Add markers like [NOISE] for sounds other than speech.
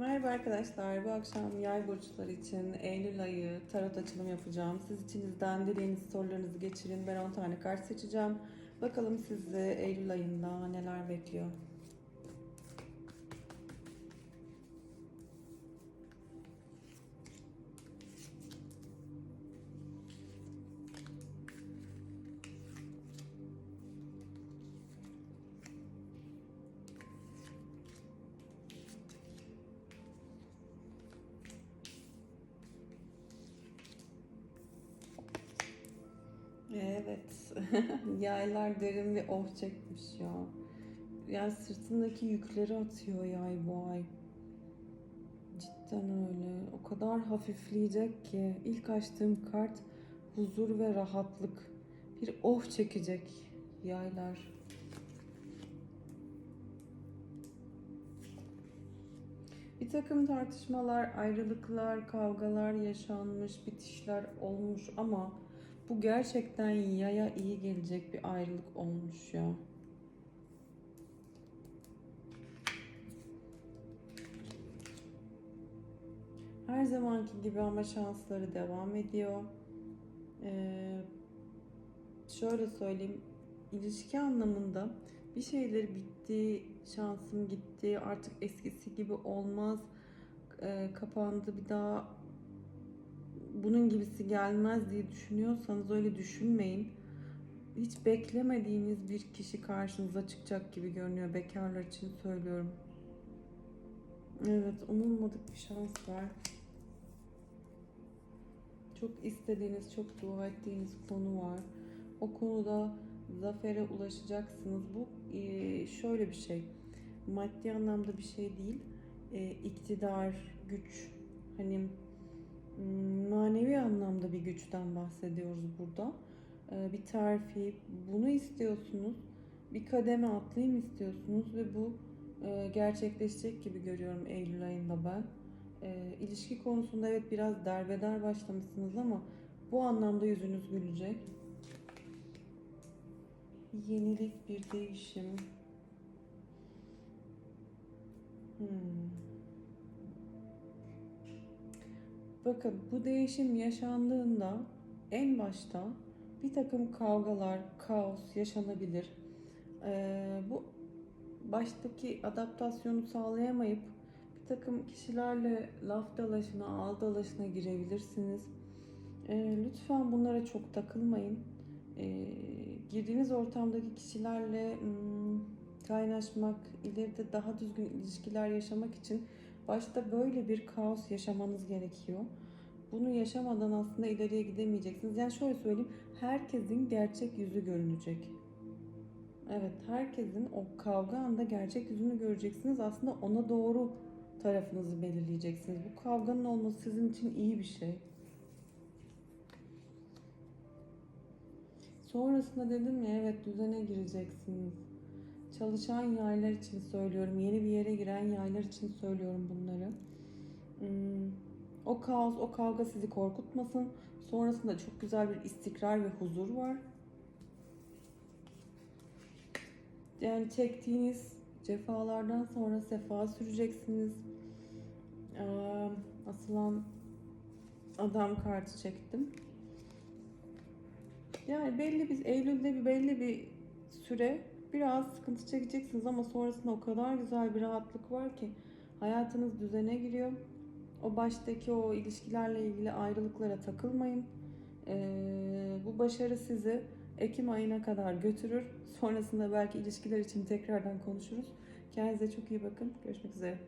Merhaba arkadaşlar. Bu akşam yay burçları için Eylül ayı tarot açılım yapacağım. Siz içinizden dilediğiniz sorularınızı geçirin. Ben 10 tane kart seçeceğim. Bakalım sizi Eylül ayında neler bekliyor. Evet. [LAUGHS] Yaylar derin bir oh çekmiş ya. Yani sırtındaki yükleri atıyor yay bu ay. Cidden öyle. O kadar hafifleyecek ki. İlk açtığım kart huzur ve rahatlık. Bir oh çekecek yaylar. Bir takım tartışmalar, ayrılıklar, kavgalar yaşanmış, bitişler olmuş ama bu gerçekten yaya iyi gelecek bir ayrılık olmuş ya. Her zamanki gibi ama şansları devam ediyor. Ee, şöyle söyleyeyim, ilişki anlamında bir şeyleri bitti, şansım gitti, artık eskisi gibi olmaz, ee, kapandı bir daha bunun gibisi gelmez diye düşünüyorsanız öyle düşünmeyin. Hiç beklemediğiniz bir kişi karşınıza çıkacak gibi görünüyor. Bekarlar için söylüyorum. Evet, umulmadık bir şans var. Çok istediğiniz, çok dua ettiğiniz konu var. O konuda zafere ulaşacaksınız. Bu e, şöyle bir şey. Maddi anlamda bir şey değil. E, iktidar, güç, hani manevi anlamda bir güçten bahsediyoruz burada. Ee, Bir terfi, bunu istiyorsunuz. Bir kademe atlayayım istiyorsunuz ve bu e, gerçekleşecek gibi görüyorum Eylül ayında ben. Ee, İlişki konusunda evet biraz derbeder başlamışsınız ama bu anlamda yüzünüz gülecek. Yenilik, bir değişim. Bakın bu değişim yaşandığında en başta bir takım kavgalar, kaos yaşanabilir. Ee, bu baştaki adaptasyonu sağlayamayıp bir takım kişilerle laf dalaşına, ağız dalaşına girebilirsiniz. Ee, lütfen bunlara çok takılmayın. Ee, girdiğiniz ortamdaki kişilerle hmm, kaynaşmak, ileride daha düzgün ilişkiler yaşamak için Başta böyle bir kaos yaşamanız gerekiyor. Bunu yaşamadan aslında ileriye gidemeyeceksiniz. Yani şöyle söyleyeyim, herkesin gerçek yüzü görünecek. Evet, herkesin o kavga anda gerçek yüzünü göreceksiniz. Aslında ona doğru tarafınızı belirleyeceksiniz. Bu kavganın olması sizin için iyi bir şey. Sonrasında dedim ya evet düzene gireceksiniz. Çalışan yaylar için söylüyorum. Yeni bir yere giren yaylar için söylüyorum bunları. Hmm, o kaos, o kavga sizi korkutmasın. Sonrasında çok güzel bir istikrar ve huzur var. Yani çektiğiniz cefalardan sonra sefa süreceksiniz. Asılan adam kartı çektim. Yani belli bir Eylül'de bir belli bir süre biraz sıkıntı çekeceksiniz ama sonrasında o kadar güzel bir rahatlık var ki hayatınız düzene giriyor. O baştaki o ilişkilerle ilgili ayrılıklara takılmayın. Ee, bu başarı sizi Ekim ayına kadar götürür. Sonrasında belki ilişkiler için tekrardan konuşuruz. Kendinize çok iyi bakın. Görüşmek üzere.